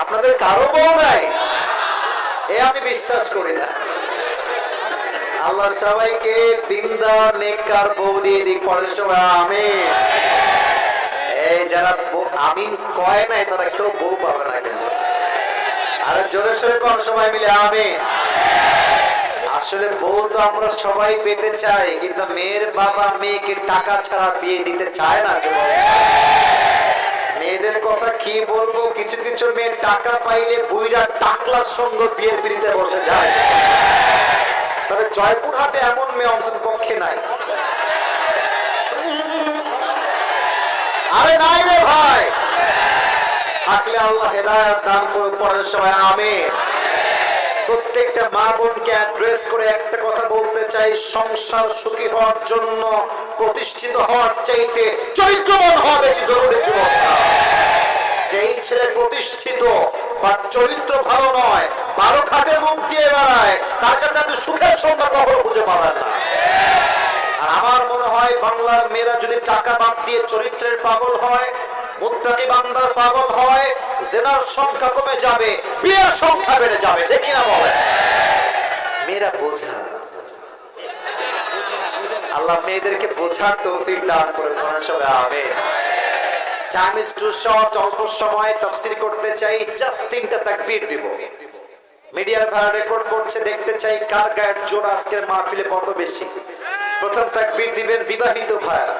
আপনাদের কারও বউ নাই। এ আমি বিশ্বাস করি না। আল্লাহ সবাইকে দিনদার, নেককার বউ দিয়ে দিক পরের সবাই আমি এই যারা আমিন কয় নাই, তারা কেউ বউ পাবে না কিন্তু। আরে জোরে সোরে কোন সময় মিলে আমি আসলে বউ তো আমরা সবাই পেতে চাই, কিন্তু মেয়ের বাবা মেয়েকে টাকা ছাড়া বিয়ে দিতে চায় না যুবক কথা কি বলব? কিছু কিছু মেয়ে টাকা পাইলে বুইরা টাকলার সঙ্গ বিয়ের পিড়িতে বসে যায়। তবে জয়পুরহাটে এমন মেয়ে অন্তত পক্ষে নাই। আরে নাই রে ভাই! থাকলে আল্লাহ দান করে পরের সময় আমি প্রত্যেকটা মা বোনকে অ্যাড্রেস করে একটা কথা বলতে চাই, সংসার সুখী হওয়ার জন্য প্রতিষ্ঠিত হওয়ার চাইতে চরিত্রবান হওয়া বেশি জরুরি যুবক ছেলে প্রতিষ্ঠিত বা চরিত্র ভালো নয়, বারো খাটে মুখ দিয়ে বেড়ায়, তার কাছে আপনি সুখের সংখ্যা কখনো খুঁজে পাবেন না। আমার মনে হয় বাংলার মেয়েরা যদি টাকা বাদ দিয়ে চরিত্রের পাগল হয়, মুত্তাকি বান্দার পাগল হয়, জেনার সংখ্যা কমে যাবে, বিয়ের সংখ্যা বেড়ে যাবে, ঠিক কিনা বলে মেয়েরা বোঝে না। আল্লাহ মেয়েদেরকে বোঝার তৌফিক দান করে সবাই আবে টাইম ইজ টু শর্ট অল্প সময় তাফসীর করতে চাই জাস্ট তিনটা তাকবীর দিব। মিডিয়ার ভাড়া রেকর্ড করছে, দেখতে চাই কার গায়ের জোর আজকের মাহফিলে কত বেশি। প্রথম তাকবীর দিবেন বিবাহিত ভাইরা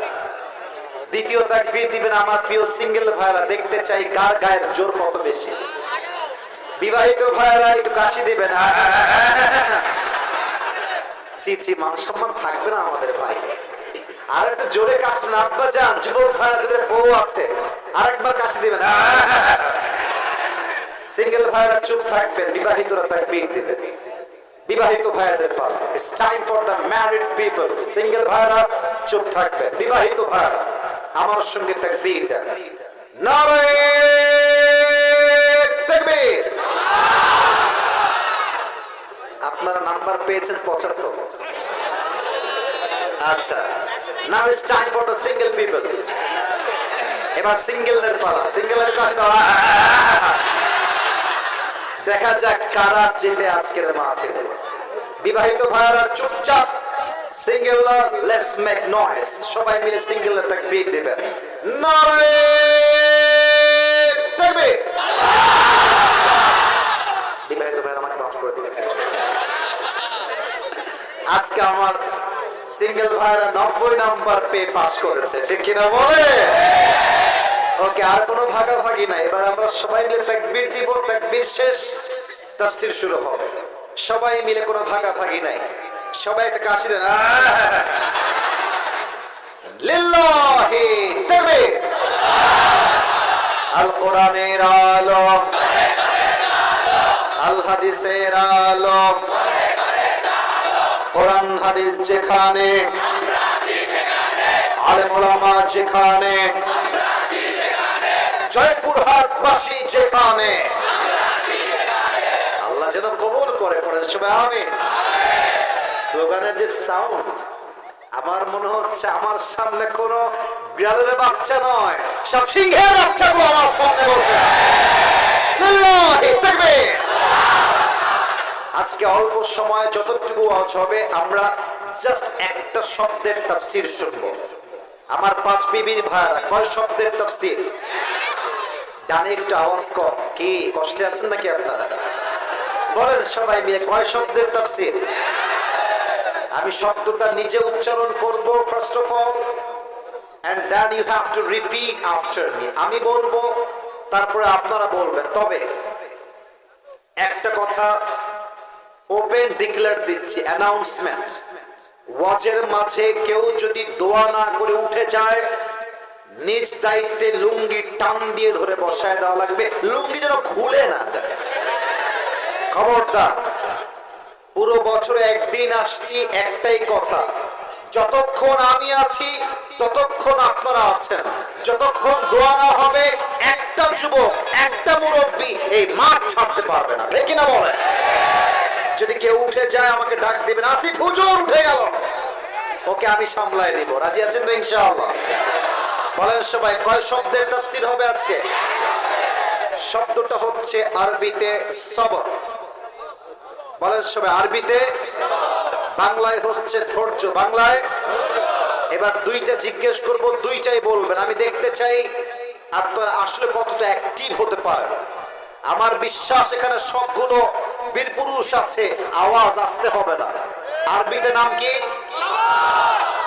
দ্বিতীয় তাকবীর দিবেন আমার প্রিয় সিঙ্গেল ভাইরা দেখতে চাই কার গায়ের জোর কত বেশি। বিবাহিত ভাইরা একটু কাশি দিবেন। ছি ছি, মান সম্মান থাকবে না আমাদের ভাই। জোরে যান, যুবক বউ আছে কাশি সিঙ্গেল ভাইরা চুপ থাকবেন, বিবাহিতরা বিবাহিত ভাইয়াদের পালা। It's time for the married people single ভাইরা চুপ থাকবেন, বিবাহিত ভাইরা আমার সঙ্গে দেন। আপনারা নাম্বার পেয়েছেন পঁচাত্তর। আচ্ছা। Now it's time for the single people এবার সিঙ্গেলদের পালা। সিঙ্গেলের কাছে দাও দেখা যাক কারা জেতে আজকের মাহফিলে। বিবাহিত ভাইয়ারা চুপচাপ সিঙ্গেল লেটস মেক নয়েজ সবাই মিলে সিঙ্গেল তাকবীর দিবেন নারে তাকবীর! বিবাহিত ভাইয়ারা আমাকে মাফ করে দিবেন। আজকে আমার সিঙ্গেল ভাইরা নব্বই নাম্বার পেয়ে পাস করেছে। ঠিক কিনা বলে? ওকে, আর কোনো ভাগাভাগি নাই। এবার আমরা সবাই মিলে তাকবীর দিব, তাকবীর শেষ, তাফসীর শুরু হবে। সবাই মিলে কোনো ভাগাভাগি নাই। সবাই একটা কাশি দেন! লিল্লাহি তাকবীর। আল কোরআনের আলো আল হাদিসের আলো কোরআন, হাদিস যেখানে আলেম যেখানে জয়পুরহাটবাসী যেখানে। আল্লাহ যেন কবুল করে পড়েন, সবাই আমি স্লোগানের যে সাউন্ড আমার মনে হচ্ছে আমার সামনে কোন বিড়ালের বাচ্চা নয়, সব সিংহের বাচ্চাগুলো আমার সামনে বসে আছে। আজকে অল্প সময় যতটুকু ওয়াজ হবে, আমরা জাস্ট একটা শব্দের তাফসীর শুনব। আমার পাঁচ বিবির ভাইরা কয় শব্দের তাফসীর? ডানে একটু আওয়াজ কম। কি, কষ্টে আছেন নাকি আপনারা? বলেন সবাই মিলে, কয় শব্দের তাফসীর? আমি শব্দটা নিজে উচ্চারণ করব first of all and then you have to repeat after me আমি বলব, তারপরে আপনারা বলবেন। তবে একটা কথা ওপেন ডিক্লেয়ার দিচ্ছি অ্যানাউন্সমেন্ট ওয়াজের মাঝে কেউ যদি দোয়া না করে উঠে যায়, নিজ দায়িত্বে লুঙ্গি টান দিয়ে ধরে বসায় দেওয়া লাগবে। লুঙ্গি যেন খুলে না যায়। খবরদার, পুরো বছরে একদিন আসছি, একটাই কথা। যতক্ষণ আমি আছি, ততক্ষণ আপনারা আছেন। যতক্ষণ দোয়া না হবে, একটা যুবক, একটা মুরব্বী এই মাঠ ছাড়তে পারবে না। ঠিক কিনা বলে যদি কেউ উঠে যায়, আমাকে ডাক দিবেন, আসিফ হুজুর, উঠে গেল। ওকে আমি সামলাই নিব। রাজি আছেন তো ইনশাআল্লাহ? বলেন সবাই, কয় শব্দের তাফসীর হবে আজকে? শব্দটা হচ্ছে আরবিতে সবর। বলেন সবাই, আরবিতে বাংলায় হচ্ছে ধৈর্য। বাংলায় এবার দুইটা জিজ্ঞেস করব, দুইটাই বলবেন। আমি দেখতে চাই আপনারা আসলে কতটা অ্যাক্টিভ হতে পারেন। আমার বিশ্বাস এখানে সবগুলো বীর পুরুষ আছে, আওয়াজ আসতে হবে না। আরবিতে নাম কি?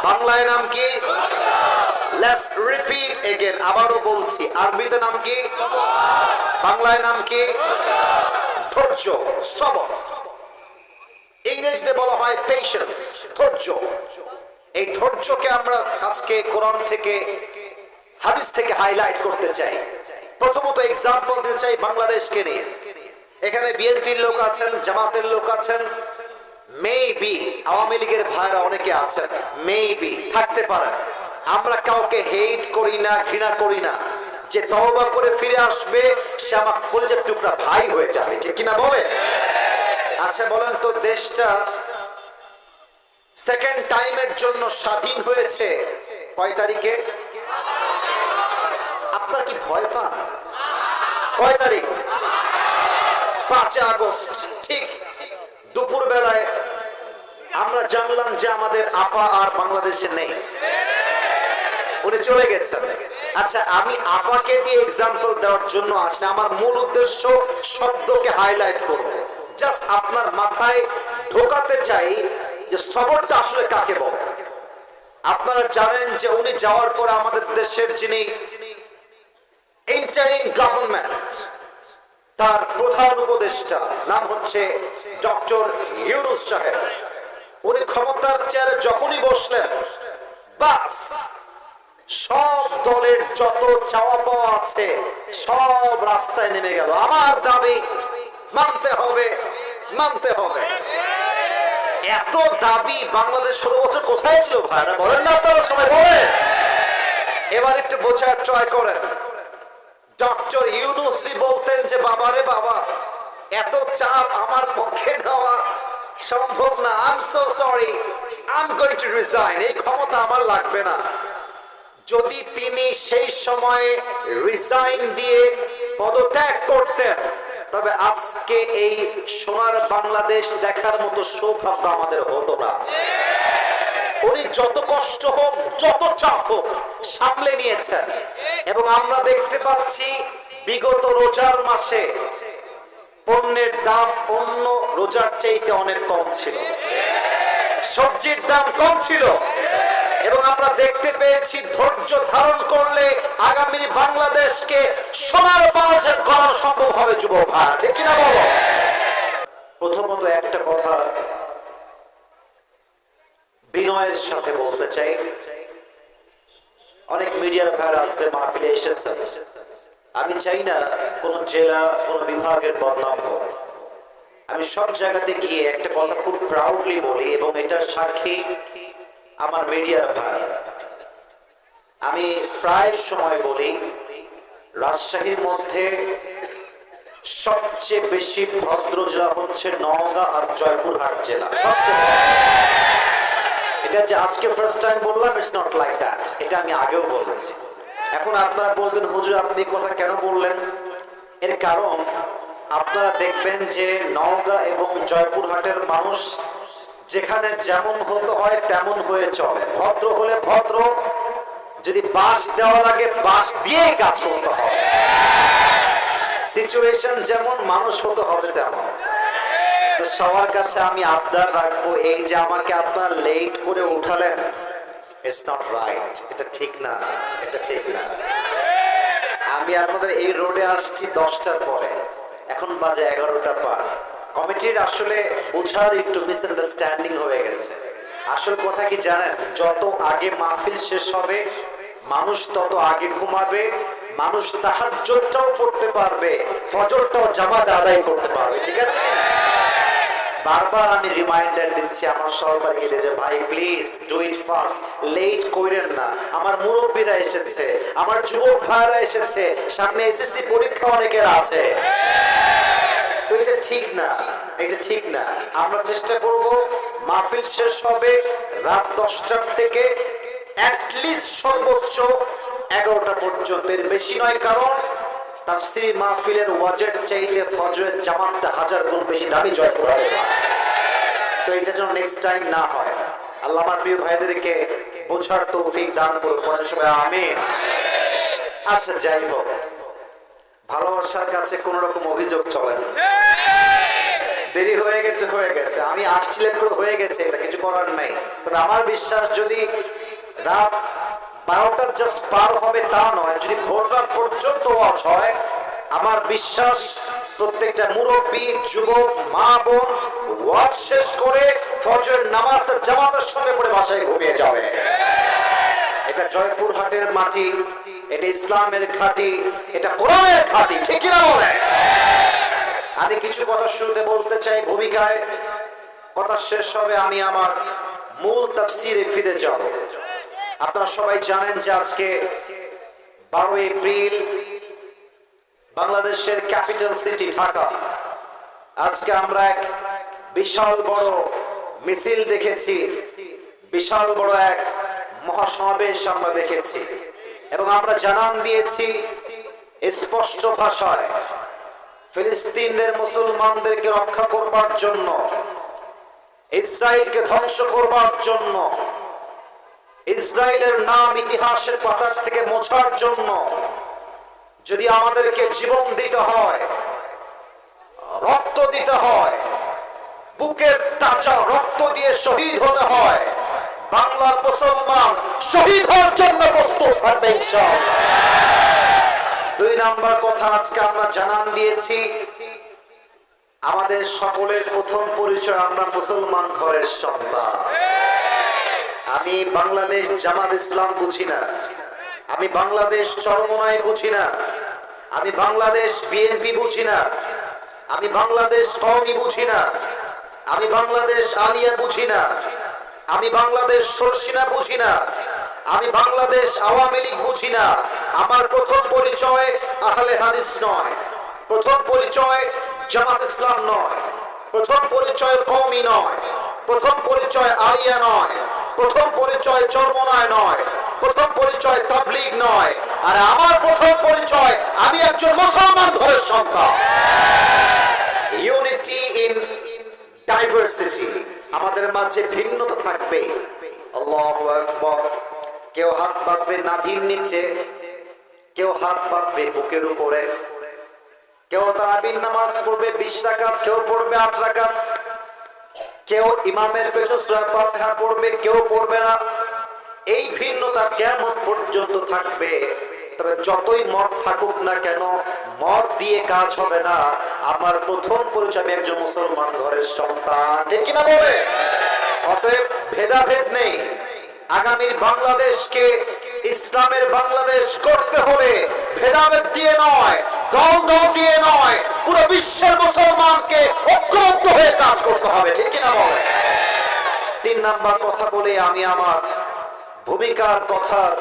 বাংলায় নাম কি? আবারও বলছি, আরবিতে নাম কি? বাংলায় নাম কি? ধৈর্য, সবর। ইংরেজিতে বলা হয় পেশেন্স ধৈর্য। এই ধৈর্যকে আমরা আজকে কোরআন থেকে, হাদিস থেকে হাইলাইট করতে চাই। প্রথমত এক্সাম্পল দিতে চাই বাংলাদেশকে নিয়ে। এখানে বিএনপির লোক আছেন, জামাতের লোক আছেন। মেবি আওয়ামী লীগের ভাইরা অনেকে আছেন। মেবি থাকতে পারেন আমরা কাউকে হেট করি না, ঘৃণা করি না। যে তওবা করে ফিরে আসবে, সে আমার কলজের টুকরা ভাই হয়ে যাবে। ঠিক কিনা বলে আচ্ছা বলেন তো দেশটা সেকেন্ড টাইমের জন্য স্বাধীন হয়েছে। কয় তারিখে? আপনার কি ভয় পান? কয় তারিখ? পাঁচ আগস্ট, ঠিক দুপুর বেলায় আমরা জানলাম যে আমাদের আপা আর বাংলাদেশে নেই। উনি চলে গেছেন। আচ্ছা আমি আপাকে দিয়ে এক্সাম্পল দেওয়ার জন্য আসলে আমার মূল উদ্দেশ্য শব্দকে হাইলাইট জাস্ট আপনার মাথায় ঢোকাতে চাই যে সবরটা আসলে কাকে বলে। আপনারা জানেন যে উনি যাওয়ার পর আমাদের দেশের যিনি ইন্টারিম গভর্নমেন্ট তার প্রধান উপদেষ্টা, নাম হচ্ছে ডক্টর ইউনুস সাহেব। উনি ক্ষমতার চেয়ারে যখনই বসলেন, বাস, সব দলের যত চাওয়া পাওয়া আছে, সব রাস্তায় নেমে গেল। আমার দাবি, মানতে হবে মানতে হবে। এত দাবি বাংলাদেশ ষোলো বছর কোথায় ছিল ভাইরা বলেন না আপনারা সবাই, বলেন। এবার একটু বোঝার ট্রাই করেন। ডক্টর ইউনুসলি বলতেন যে, বাবারে বাবা, এত চাপ আমার পক্ষে নেওয়া সম্ভব না। I am so sorry I am going to resign এই ক্ষমতা আমার লাগবে না। যদি তিনি সেই সময়ে রিজাইন দিয়ে পদত্যাগ করতেন, তবে আজকে এই সোনার বাংলাদেশ দেখার মতো সৌভাগ্য আমাদের হতো না। উনি যত কষ্ট হোক, যত চাপ হোক, সামলে নিয়েছেন। এবং আমরা দেখতে পাচ্ছি বিগত রোজার মাসে পণ্যের দাম অন্য রোজার চাইতে অনেক কম ছিল। সবজির দাম কম ছিল। এবং আমরা দেখতে পেয়েছি ধৈর্য ধারণ করলে আগামী বাংলাদেশকে সোনার বাংলাদেশের করানো সম্ভব হবে যুবক ভাই কিনা বলো? প্রথমত একটা কথা বিনয়ের সাথে বলতে চাই। অনেক মিডিয়ার ভাইরা আজকে মাহফিলে এসেছেন আমি চাই না কোন জেলা, কোন বিভাগের বদনাম হোক। আমি সব জায়গাতে গিয়ে একটা কথা খুব প্রাউডলি বলি এবং এটার সাক্ষী আমার মিডিয়ার ভাই। আমি প্রায় সময় বলি, রাজশাহীর মধ্যে সবচেয়ে বেশি ভদ্র জেলা হচ্ছে নওগাঁ আর জয়পুরহাট জেলা। সবচেয়ে এটা যে আজকে ফার্স্ট টাইম বললাম ইটস নট লাইক দ্যাট এটা আমি আগেও বলেছি। এখন আপনারা বলবেন, হুজুর, আপনি কথা কেন বললেন? এর কারণ, আপনারা দেখবেন যে নওগাঁ এবং জয়পুরহাটের মানুষ যেখানে যেমন হতে হয়, তেমন হয়ে চলে। ভদ্র হলে ভদ্র, যদি বাস দেওয়া লাগে বাস দিয়েই কাজ করতে হবে। সিচুয়েশন যেমন মানুষ হতে হবে, তেমন। সবার কাছে আমি আবদার রাখব, এই যে আমাকে লেট করে উঠালেন ইটস নট রাইট এটা ঠিক না, এটা ঠিক না। আমি আপনাদের এই রোডে আসছি দশটার পরে, এখন বাজে এগারোটা পার। কমিটির আসলে বোঝার একটু মিসআন্ডারস্ট্যান্ডিং হয়ে গেছে। আসল কথা কি জানেন? যত আগে মাহফিল শেষ হবে, মানুষ তত আগে ঘুমাবে, মানুষ তাহার জোরটাও পড়তে পারবে, ফজরটাও জামাত আদায় করতে পারবে, ঠিক আছে? বারবার আমি রিমাইন্ডার দিচ্ছি আমার সহকারীকে যে, ভাই please do it fast late কইরেন না। আমার মুরব্বীরা এসেছে, আমার যুবক ভাইরা এসেছে, সামনে এসএসসি পরীক্ষা অনেকের আছে। তো এটা ঠিক না, এটা ঠিক না। আমরা চেষ্টা করব, মাহফিল শেষ হবে রাত দশটার থেকে অ্যাটলিস্ট সর্বোচ্চ এগারোটা পর্যন্ত। এর বেশি নয় কারণ মাহফিলের ফজরের জামাতটা হাজার গুণ বেশি দামি হবে তো এটা যেন নেক্সট টাইম না হয়। আল্লাহ আমার প্রিয় ভাইদেরকে বোঝার তৌফিক দান করুন পরে সবাই আমিন। আচ্ছা যাই হোক। ভালোবাসার কাছে কোন রকম অভিযোগ চলে না। দেরি হয়ে গেছে হয়ে গেছে। আমি আসছিলাম করে হয়ে গেছে, এটা কিছু করার নাই। তবে আমার বিশ্বাস, যদি রাত বারোটা জাস্ট পার হবে তা নয়। যদি ভোর রাত পর্যন্ত ওয়াজ হয়, আমার বিশ্বাস প্রত্যেকটা মুরব্বী, যুবক, মা বোন ওয়াজ শেষ করে ফজরের নামাজটা জামাতের সঙ্গে পড়ে বাসায় ঘুমিয়ে যাবে। এটা জয়পুর হাটের মাটি, এটা ইসলামের ঘাটি এটা কোরআনের ঘাটি ঠিক কিনা বলে? আমি কিছু কথা শুনতে বলতে চাই ভূমিকায়। কথা শেষ হবে, আমি আমার মূল তাফসিরে ফিরে যাব। আপনারা সবাই জানেন যে আজকে বারো এপ্রিল বাংলাদেশের ক্যাপিটাল সিটি, ঢাকা। আজকে আমরা এক বিশাল বড় মিছিল দেখেছি, বিশাল বড় এক মহাসমাবেশ আমরা দেখেছি। এবং আমরা জানান দিয়েছি স্পষ্ট ভাষায়, ফিলিস্তিনদের মুসলমানদেরকে রক্ষা করবার জন্য, ইসরায়েলকে ধ্বংস করবার জন্য ইসরায়েলের নাম ইতিহাসের পাতার থেকে মোছার জন্য যদি আমাদেরকে জীবন দিতে হয়, রক্ত দিতে হয়, বুকের তাজা রক্ত দিয়ে শহীদ হতে হয়, বাংলার মুসলমান শহীদ হওয়ার জন্য প্রস্তুত থাকবে দুই নাম্বার কথা আজকে আমরা জানান দিয়েছি, আমাদের সকলের প্রথম পরিচয় আমরা মুসলমান ঘরের সন্তান। আমি বাংলাদেশ জামাত ইসলাম বুঝি না। আমি বাংলাদেশ চরমনায় বুঝি না। আমি বাংলাদেশ বিএনপি বুঝি না। আমি বাংলাদেশ কওমি বুঝি না। আমি বাংলাদেশ আলিয়া বুঝি না। আমি বাংলাদেশ সরসিনা বুঝি না। আমি বাংলাদেশ আওয়ামী লীগ বুঝি না। আমার প্রথম পরিচয় আহলে হাদিস নয়। প্রথম পরিচয় জামাত ইসলাম নয়। প্রথম পরিচয় কওমি নয়। প্রথম পরিচয় আলিয়া নয়। প্রথম পরিচয় চর্মনায় নয়, প্রথম পরিচয় তাবলিগ নয়, আর আমার প্রথম পরিচয়, আমি একজন মুসলমান ঘরের সন্তান। ইউনিটি ইন ডাইভার্সিটি আমাদের মাঝে ভিন্নতা থাকবে। আল্লাহু আকবার। কেউ হাত বাঁধবে নাভির নিচে, কেউ হাত বাঁধবে বুকের উপরে। কেউ তারাবির নামাজ পড়বে বিশ রাকাত, কেউ পড়বে আট রাকাত। কেউ ইমামের পেছন সূরা পড়বে, কেউ পড়বে না। এই ভিন্নতা কেমন পর্যন্ত থাকবে? তবে যতই মত থাকুক না কেন মত দিয়ে কাজ হবে না। আমার প্রথম পরিচয় একজন মুসলমান ঘরের সন্তান। ঠিক কিনা বলে? অতএব ভেদাভেদ নেই। আগামীর বাংলাদেশকে ইসলামের বাংলাদেশ করতে হলে ভেদাভেদ দিয়ে নয়। দল দল দিয়ে নয়, পুরো বিশ্বের মুসলমানকে ঐক্যবদ্ধ হয়ে কাজ করতে হবে, ঠিক কিনা বলে? তিন নাম্বার কথা বলে আমি আমার ভূমিকার কথার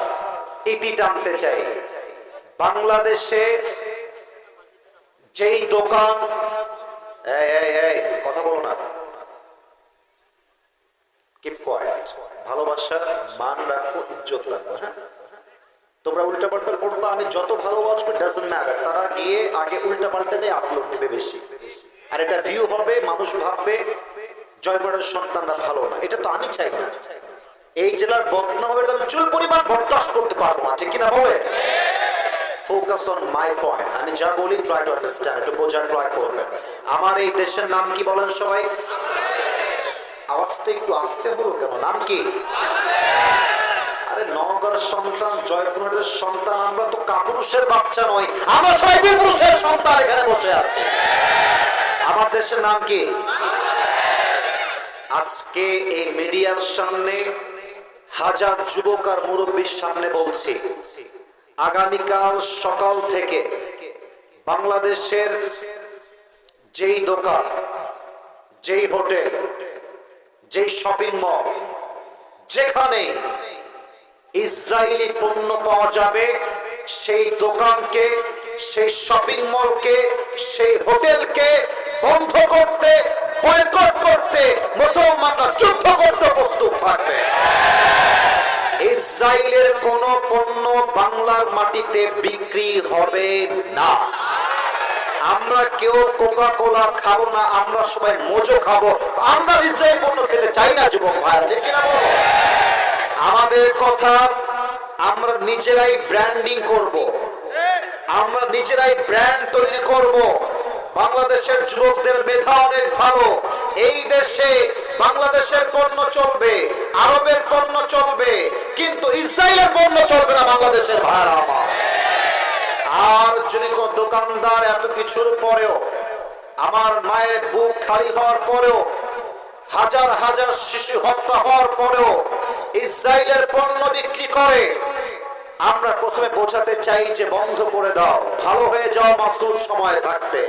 ইতি টানতে চাই। বাংলাদেশে যেই দোকান কথা বলো না। কিপ কোয়াইট ভালোবাসার মান রাখো, ইজ্জত রাখো হ্যাঁ? তোমরা উল্টা পাল্টা করবা আমি যত ভালো ওয়াচ করি ডাজন্ট ম্যাটার তারা গিয়ে আগে উল্টা পাল্টাটাই আপলোড দেবে বেশি। আর এটা ভিউ হবে, মানুষ ভাববে জয়গড়ের সন্তানরা ভালো না। এটা তো আমি চাই না। এই জেলার বদনাম হবে আমি চুল পরিমাণ বরদাস্ত করতে পারব না, ঠিক কিনা বলে? ফোকাস অন মাই পয়েন্ট আমি যা বলি ট্রাই টু আন্ডারস্ট্যান্ড একটু বোঝার ট্রাই করবেন। আমার এই দেশের নাম কি বলেন সবাই? আওয়াজটা একটু আসতে হলো কেন? নাম কি? আরে নগরের সন্তান, জয়পুরের সন্তান, আমরা তো কাপুরুষের বাচ্চা নই। আমরা সবাই পুরুষের সন্তান এখানে বসে আছি। আমার দেশের নাম কি? আজকে এই মিডিয়ার সামনে হাজার যুবক আর মুরব্বীর সামনে বলছি, আগামীকাল সকাল থেকে বাংলাদেশের যেই দোকান, যেই হোটেল, যেই শপিং মল যেখানে ইসরায়েলি পণ্য পাওয়া যাবে। সেই দোকানকে, সেই শপিং মলকে, সেই হোটেলকে বন্ধ করতে, বয়কট করতে মুসলমানরা যুদ্ধ করতে প্রস্তুত থাকবে। ইসরায়েলের কোন পণ্য বাংলার মাটিতে বিক্রি হবে না। আমরা কেউ কোকা কোলা খাব না, আমরা সবাই মোজো খাব। আমরা ইসরায়েল পণ্য খেতে চাই না, যুবক ভাই ঠিক কিনা? আমাদের কথা আমরা নিজেরাই ব্র্যান্ডিং করব। আমরা নিজেরাই ব্র্যান্ড তৈরি করব। বাংলাদেশের যুবকদের মেধা অনেক ভালো এই দেশে বাংলাদেশের পণ্য চলবে, আরবের পণ্য চলবে, কিন্তু ইসরায়েলের পণ্য চলবে না বাংলাদেশের ভাড়া আর যদি কোন দোকানদার এত কিছুর পরেও আমার মায়ের বুক খালি হওয়ার পরেও, হাজার হাজার শিশু হত্যা হওয়ার পরেও ইসরায়েলের পণ্য বিক্রি করে। আমরা প্রথমে বোঝাতে চাই যে বন্ধ করে দাও। ভালো হয়ে যাও মাসুদ সময় থাকতে।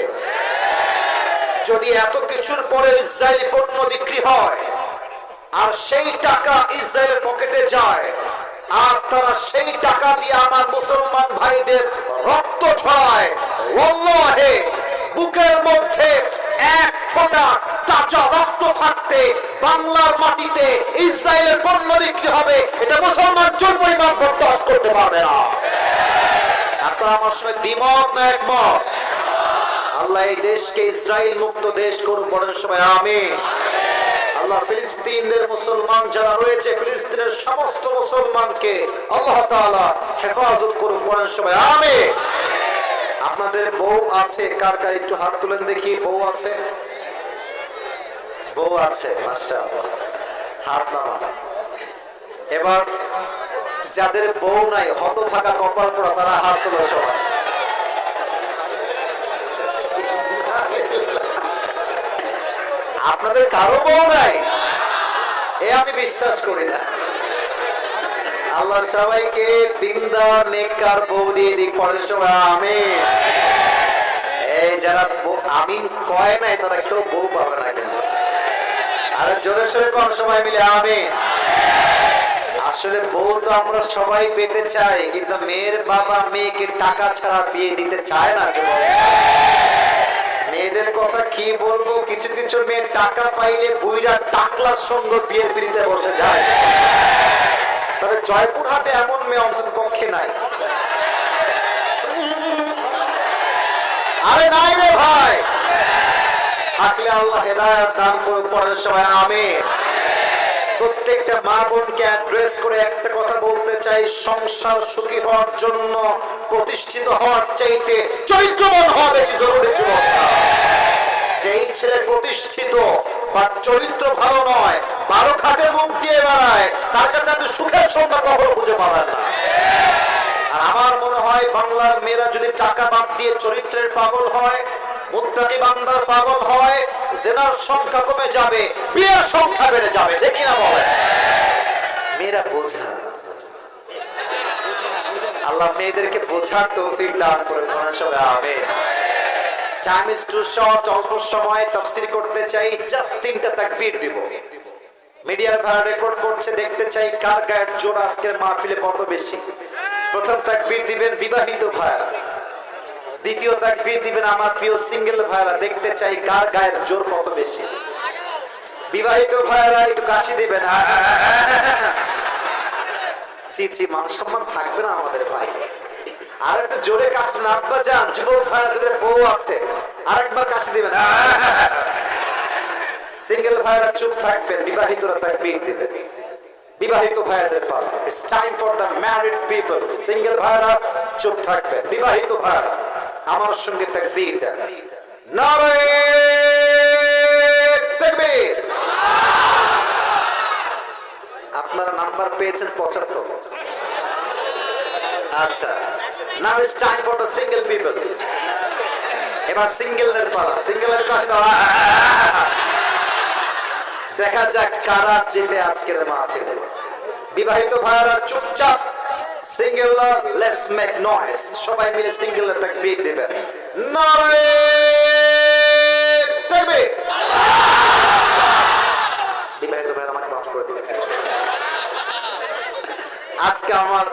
যদি এত কিছুর পরে ইসরায়েলি পণ্য বিক্রি হয়, আর সেই টাকা ইসরায়েলের পকেটে যায়, আর তারা সেই টাকা দিয়ে আমার মুসলমান ভাইদের রক্ত ছড়ায় বুকের মধ্যে এক ফোঁটা তাজা রক্ত থাকতে বাংলার মাটিতে ইসরায়েলের পণ্য বিক্রি হবে। এটা মুসলমান চোর পরিমাণ বরদাস্ত করতে পারবে না। আমার সঙ্গে না একমত? আল্লাহ এই দেশকে ইসরায়েল মুক্ত দেশ করুন সমস্ত মুসলমানকে আল্লাহ হেফাজত সবাই, আমিন। আপনাদের বউ আছে, কার কার একটু হাত তুলেন দেখি, বউ আছে? বউ আছে হাত নামান এবার যাদের বউ নাই, হতভাগা কপাল পড়া তারা হাত তোলো সবাই। আপনাদের কারও বউ নাই? এ আমি বিশ্বাস করি না। আল্লাহ সবাইকে দিনদার, নেককার বউ দিয়ে দিক পড়ে সবাই আমি এই যারা আমিন কয় নাই, তারা কেউ বউ পাবে না আরে জোরে সোরে কোন সময় মিলে আমি আসলে বউ তো আমরা সবাই পেতে চাই, কিন্তু মেয়ের বাবা মেয়েকে টাকা ছাড়া বিয়ে দিতে চায় না মেয়েদের কথা কি বলব? কিছু কিছু মেয়ে টাকা পাইলে বুইরা টাকলার সঙ্গে বিয়ের পিড়িতে বসে যায়। তবে জয়পুরহাটে এমন মেয়ে অন্তত পক্ষে নাই। আরে নাই রে ভাই! থাকলে আল্লাহ হেদায়ত দান করে পরের সময় আমি প্রত্যেকটা মা বোনকে অ্যাড্রেস করে একটা কথা বলতে চাই, সংসার সুখী হওয়ার জন্য, প্রতিষ্ঠিত হওয়ার চাইতে চরিত্রবান হওয়া বেশি জরুরি যেই ছেলে প্রতিষ্ঠিত বা চরিত্র ভালো নয়, বারো খাটে মুখ দিয়ে বেড়ায়, তার কাছে আপনি সুখের সংখ্যা কখনো খুঁজে পাবেন না। আর আমার মনে হয় বাংলার মেয়েরা যদি টাকা বাদ দিয়ে চরিত্রের পাগল হয় মুত্তাকি বান্দার পাগল হয়, জেনার সংখ্যা কমে যাবে, বিয়ের সংখ্যা বেড়ে যাবে, ঠিক কিনা বলে মেয়েরা বোঝে না। আল্লাহ মেয়েদেরকে বোঝার তৌফিক দান করে মনে সবাই আমিন। টাইম ইজ টু শর্ট, অল্প করতে চাই, জাস্ট তিনটা তাকবীর দিব। মিডিয়ার ভাড়া রেকর্ড করছে, দেখতে চাই কার গায়ের জোর আজকের মাহফিলে কত বেশি। প্রথম তাকবীর দিবেন বিবাহিত ভাইরা দ্বিতীয় তাকবীর দিবেন আমার প্রিয় সিঙ্গেল ভাইরা, দেখতে চাই কার গায়ের জোর কত বেশি। বিবাহিত ভাইরা একটু কাশি দিবেন ছি ছি, মান সম্মান থাকবে না আমাদের ভাই। আর একটু জোরে আব্বা যান, যুবক ভাইরা যাদের বউ আছে কাশি দিবেন সিঙ্গেল ভাইরা চুপ থাকবেন, বিবাহিতরা তাকবীর দিবেন। বিবাহিত ভাইয়াদের পালা। It's time for the married people single ভাইরা চুপ থাকবেন, বিবাহিত ভাইরা। আমার সঙ্গে দেন। আপনারা নাম্বার পেয়েছেন পঁচাত্তর। আচ্ছা টাইম ফর সিঙ্গেল পিপল এবার সিঙ্গেলদের পালা। সিঙ্গেলের কাছে দেখা যাক কারা জেতে আজকের মাহফিলে। বিবাহিত ভাইয়ারা চুপচাপ সিঙ্গেল লেটস মেক নয়েজ সবাই মিলে সিঙ্গেল তাকবীর দিবেন নারে তাকবীর! আজকে আমার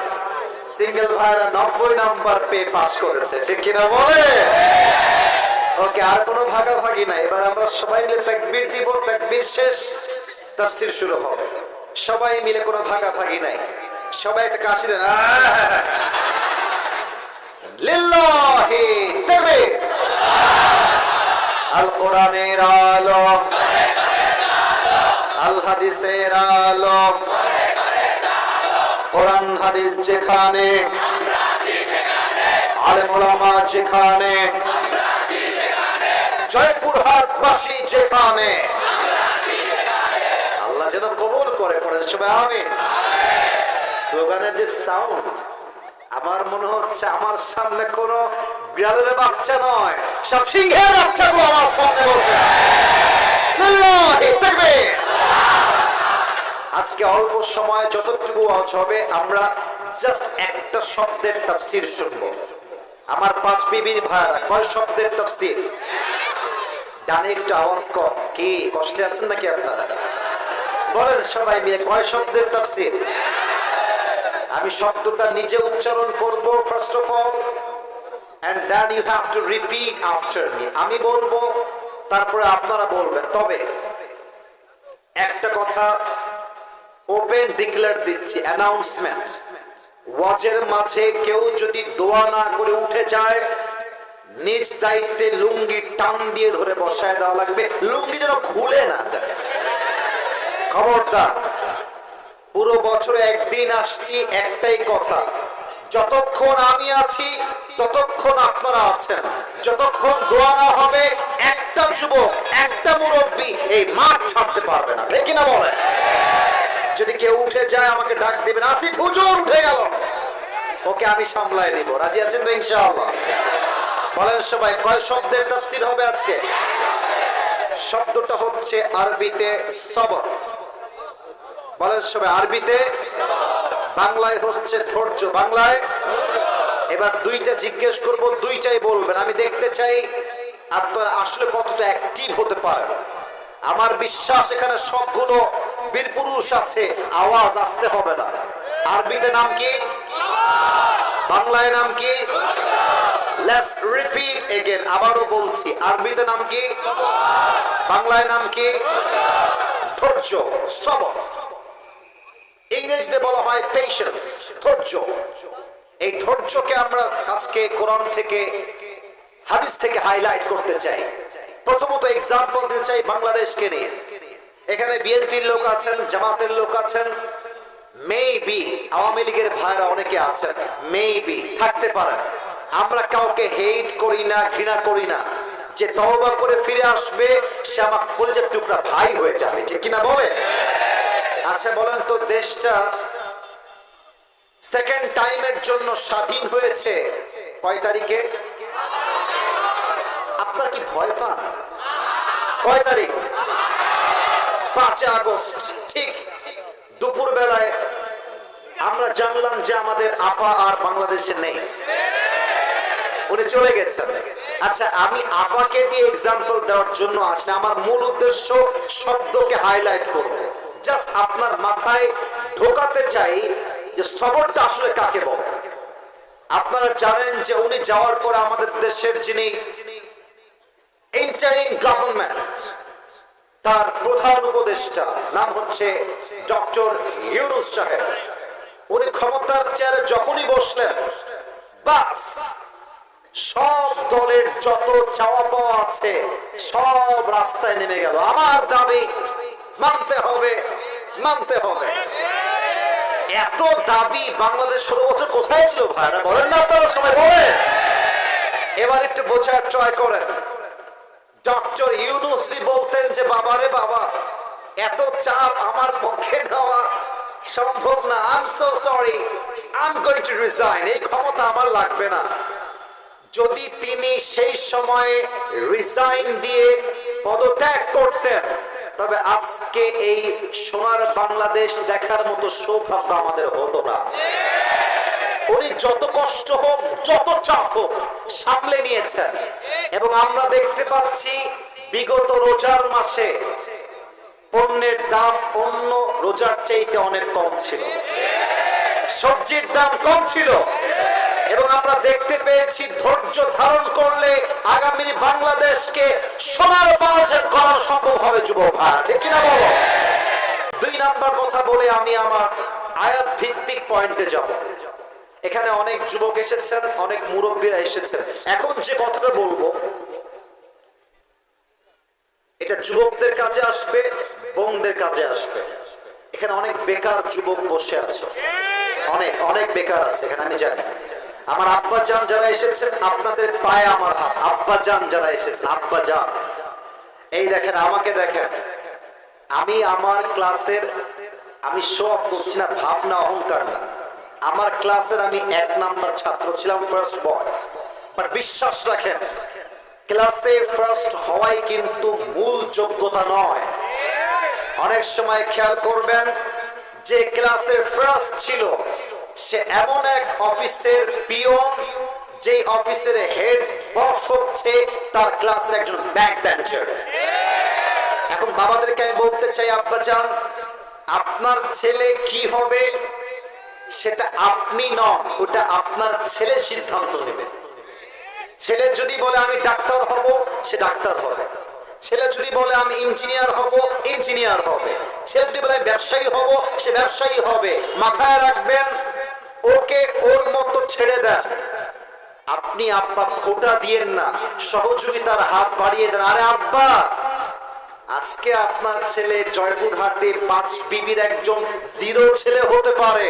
সিঙ্গেল ভাইরা নব্বই নাম্বার পেয়ে পাস করেছে। ঠিক কিনা বলে? ওকে, আর কোনো ভাগাভাগি নাই। এবার আমরা সবাই মিলে তাকবীর দিব, তাকবীর শেষ, তাফসীর শুরু হবে। সবাই মিলে কোনো ভাগাভাগি নাই। সবাই একটা কাশি দেন! লিল্লাহি তাকবীর। আল কোরআনের আলো আল হাদিসের কোরআন হাদিস যেখানে। যেখানে। আল্লাহ যেন কবুল করে পড়েন সবাই আমি স্লোগানের যে সাউন্ড আমার মনে হচ্ছে আমার সামনে কোনো বিড়ালের বাচ্চা নয়। সব সিংহের বাচ্চাগুলো আমার সামনে বসে আছে। আজকে অল্প সময় যতটুকু ওয়াজ হবে, আমরা জাস্ট একটা শব্দের তাফসীর শুনব। আমার পাঁচ বিবির ভাইরা কয় শব্দের তাফসীর? ডানে একটু আওয়াজ কম। কি, কষ্টে আছেন নাকি আপনারা? বলেন সবাই মিলে, কয় শব্দের তাফসীর? আমি শব্দটা নিজে উচ্চারণ করব first of all and then you have to repeat after me আমি বলব, তারপরে আপনারা বলবেন। তবে একটা কথা ওপেন ডিক্লেয়ার দিচ্ছি অ্যানাউন্সমেন্ট ওয়াজের মাঝে কেউ যদি দোয়া না করে উঠে যায়, নিজ দায়িত্বে লুঙ্গি টান দিয়ে ধরে বসায় দেওয়া লাগবে। লুঙ্গি যেন খুলে না যায়। খবরদার পুরো বছরে একদিন আসছি একটাই কথা। যতক্ষণ আমি আছি, ততক্ষণ আপনারা আছেন। যতক্ষণ দোয়া না হবে, একটা যুবক, একটা মুরব্বী এই মাঠ ছাড়তে পারবে না। ঠিক কিনা বলেন? যদি কেউ উঠে যায়, আমাকে ডাক দিবেন, আসিফ হুজুর, উঠে গেল। ওকে আমি সামলায় নিব। রাজি আছেন তো ইনশাআল্লাহ? বলেন সবাই, কয় শব্দের তাফসীর হবে আজকে? শব্দটা হচ্ছে আরবিতে সবর। বলেন সবাই, আরবিতে বাংলায় হচ্ছে ধৈর্য, বাংলায়? এবার দুইটা জিজ্ঞেস করব, দুইটাই বলবেন। আমি দেখতে চাই আপনারা আসলে কতটা অ্যাক্টিভ হতে পারেন। আমার বিশ্বাস এখানে সবগুলো বীর পুরুষ আছে, আওয়াজ আসতে হবে না। আরবিতে নাম কি? বাংলায় নাম কি? লেটস রিপিট এগেন আবারও বলছি। আরবিতে নাম কি? বাংলায় নাম কি? ধৈর্য, সবর। ইংরেজিতে বলা হয় পেশেন্স ধৈর্য। এই ধৈর্যকে আমরা আজকে কোরআন থেকে, হাদিস থেকে হাইলাইট করতে চাই। প্রথমত এক্সাম্পল দিতে চাই বাংলাদেশকে নিয়ে। এখানে বিএনপির লোক আছেন, জামাতের লোক আছেন। মেবি আওয়ামী লীগের ভাইরা অনেকে আছেন। মেবি থাকতে পারেন। আমরা কাউকে হেট করি না, ঘৃণা করি না। যে তওবা করে ফিরে আসবে, সে আমার কলিজার টুকরা ভাই হয়ে যাবে। ঠিক কিনা বলে আচ্ছা বলেন তো দেশটা সেকেন্ড টাইমের জন্য স্বাধীন হয়েছে। কয় তারিখে? আপনার কি ভয় পান? কয় তারিখ? পাঁচ আগস্ট। ঠিক দুপুর বেলায় আমরা জানলাম যে আমাদের আপা আর বাংলাদেশে নেই। উনি চলে গেছেন। আচ্ছা আমি আপাকে দিয়ে এক্সাম্পল দেওয়ার জন্য আসলে আমার মূল উদ্দেশ্য শব্দকে হাইলাইট করব। জাস্ট আপনার মাথায় ঢোকাতে চাই যে সবরটা আসলে কাকে বলে। আপনারা জানেন যে উনি যাওয়ার পর আমাদের দেশের যিনি ইন্টারিম গভর্নমেন্ট তার প্রধান উপদেষ্টা, নাম হচ্ছে ডক্টর ইউনুস সাহেব। উনি ক্ষমতার চেয়ারে যখনই বসলেন, বাস, সব দলের যত চাওয়া পাওয়া আছে, সব রাস্তায় নেমে গেল। আমার দাবি মানতে হবে মানতে হবে। এত দাবি বাংলাদেশ ষোলো বছর কোথায় ছিল ভাইরা বলেন না আপনারা সবাই, বলেন। এবার একটু বোঝার ট্রাই করেন। ডক্টর ইউনুসি বলতেন যে, বাবারে বাবা, এত চাপ আমার পক্ষে নেওয়া সম্ভব না। I am so sorry I am going to resign এই ক্ষমতা আমার লাগবে না। যদি তিনি সেই সময়ে রিজাইন দিয়ে পদত্যাগ করতেন তবে আজকে এই সোনার বাংলাদেশ দেখার মতো সৌভাগ্য আমাদের হতো না। উনি যত কষ্ট হোক, যত চাপ হোক, সামলে নিয়েছেন। এবং আমরা দেখতে পাচ্ছি, বিগত রোজার মাসে পণ্যের দাম অন্য রোজার চাইতে অনেক কম ছিল। সবজির দাম কম ছিল। এবং আমরা দেখতে পেয়েছি ধৈর্য ধারণ করলে আগামী বাংলাদেশকে সোনার বাংলাদেশের করানো সম্ভব হবে, যুব ভাই। ঠিক কিনা বলো? দুই নাম্বার কথা বলে আমি আমার আয়াত ভিত্তিক পয়েন্টে যাব। এখানে অনেক যুবক এসেছেন, অনেক মুরব্বীরা এসেছেন। এখন যে কথাটা বলব, এটা যুবকদের কাছে আসবে, বোনদের কাছে আসবে। এখানে অনেক বেকার যুবক বসে আছে। অনেক অনেক বেকার আছে, এখানে আমি জানি। আমার আব্বা যান যারা এসেছেন, আপনাদের পায়ে আমার হাত। আব্বা যান যারা এসেছেন আব্বা যান এই দেখেন, আমাকে দেখেন। আমি আমার ক্লাসের, আমি সব করছি না, ভাবনা অহংকার না। আমার ক্লাসের আমি এক নাম্বার ছাত্র ছিলাম ফার্স্ট বয় বাট বিশ্বাস রাখেন, ক্লাসে ফার্স্ট হওয়াই কিন্তু মূল যোগ্যতা নয়। অনেক সময় খেয়াল করবেন, যে ক্লাসে ফার্স্ট ছিল সে এমন এক অফিসের পিয়ন যে অফিসের হেড বক্স হচ্ছে তার ক্লাসের একজন ব্যাক বেঞ্চার এখন বাবাদেরকে আমি বলতে চাই আব্বা যান আপনার ছেলে কি হবে সেটা আপনি নন, ওটা আপনার ছেলে সিদ্ধান্ত নেবে। ছেলে যদি বলে আমি ডাক্তার হব, সে ডাক্তার হবে। ছেলে যদি বলে আমি ইঞ্জিনিয়ার হব, ইঞ্জিনিয়ার হবে। ছেলে যদি বলে আমি ব্যবসায়ী হব, সে ব্যবসায়ী হবে। মাথায় রাখবেন ওকে ওর মতো ছেড়ে দেন। আপনি আব্বা খোটা দিয়েন না সহযোগিতার হাত বাড়িয়ে দেন। আরে আব্বা, আজকে আপনার ছেলে জয়পুরহাটে পাঁচ বিবির একজন জিরো ছেলে হতে পারে।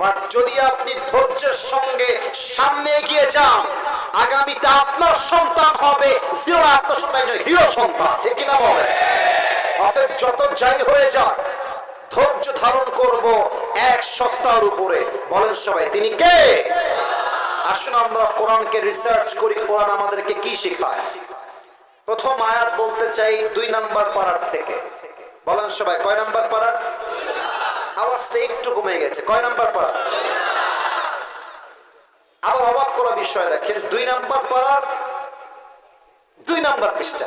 বাট যদি আপনি ধৈর্যের সঙ্গে সামনে এগিয়ে যান, আগামীতে আপনার সন্তান হবে জিরো আপনার সন্তান একজন হিরো সন্তান, সে কিনা বলে? অতএব যত যাই হয়ে যাক ধৈর্য ধারণ করব এক সপ্তাহের উপরে। বলেন সবাই, তিনি কে? আসুন আমরা কোরআনকে রিসার্চ করি, কোরআন আমাদেরকে কি শেখায়। প্রথম আয়াত বলতে চাই দুই নাম্বার পাড়ার থেকে। বলেন সবাই, কয় নাম্বার পাড়ার আওয়াজটা একটু কমে গেছে। কয় নাম্বার পাড়া? আবার অবাক করা বিষয় দেখেন, দুই নাম্বার পাড়ার দুই নাম্বার পৃষ্ঠা।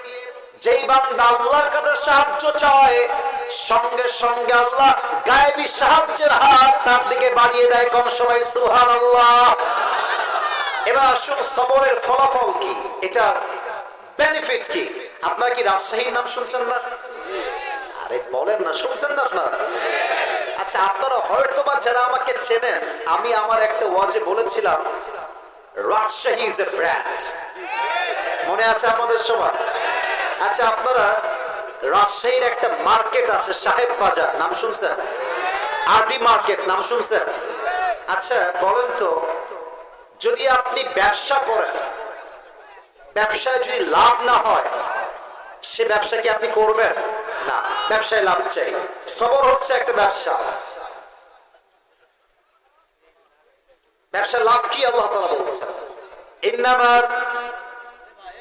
যেই বান্দা আল্লাহর কাছে সাহায্য চায়, সঙ্গে সঙ্গে আল্লাহ গায়েবী সাহায্যের হাত তার দিকে বাড়িয়ে দেয় কম সময় সুহান আল্লাহ এবার আসুন, সবরের ফলাফল কি? এটা বেনিফিট কি? আপনারা কি রাজশাহীর নাম শুনছেন না? আরে বলেন না, শুনছেন না আপনারা? আচ্ছা আপনারা হয়তো বা যারা আমাকে চেনেন, আমি আমার একটা ওয়াজে বলেছিলাম, রাজশাহী ইজ এ ব্র্যান্ড মনে আছে আমাদের সবার? আচ্ছা আপনারা রাজশাহীর একটা মার্কেট আছে, সাহেব বাজার। নাম শুনছেন? আরটি মার্কেট, নাম শুনছেন? আচ্ছা বলেন তো, যদি আপনি ব্যবসা করেন, ব্যবসায় যদি লাভ না হয়, সে ব্যবসা কি আপনি করবেন? না, ব্যবসায় লাভ চাই। সবর হচ্ছে একটা ব্যবসা। ব্যবসা লাভ কি আল্লাহ তাআলা বলছেন? ইন্নামা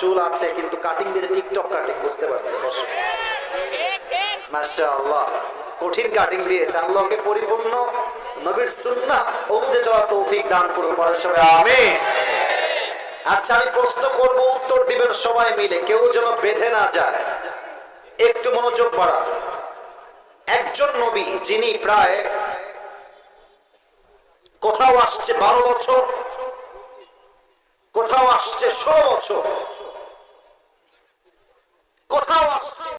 চুল আছে, কিন্তু কাটিং দিয়েছে টিকটক কাটিং বুঝতে পারছি মাশাআল্লাহ। কঠিন কাটিং দিয়েছে। আল্লাহকে পরিপূর্ণ নবীর সুন্নাহ অনুযায়ী চলার তৌফিক দান করুন পরের সবাই আমিন। আচ্ছা আমি প্রশ্ন করব, উত্তর দিবেন সবাই মিলে, কেউ যেন বেঁধে না যায়। একটু মনোযোগ বাড়া একজন নবী, যিনি প্রায় কোথাও আসছে বারো বছর কোথাও আসছে ষোলো বছর কোথাও আসছে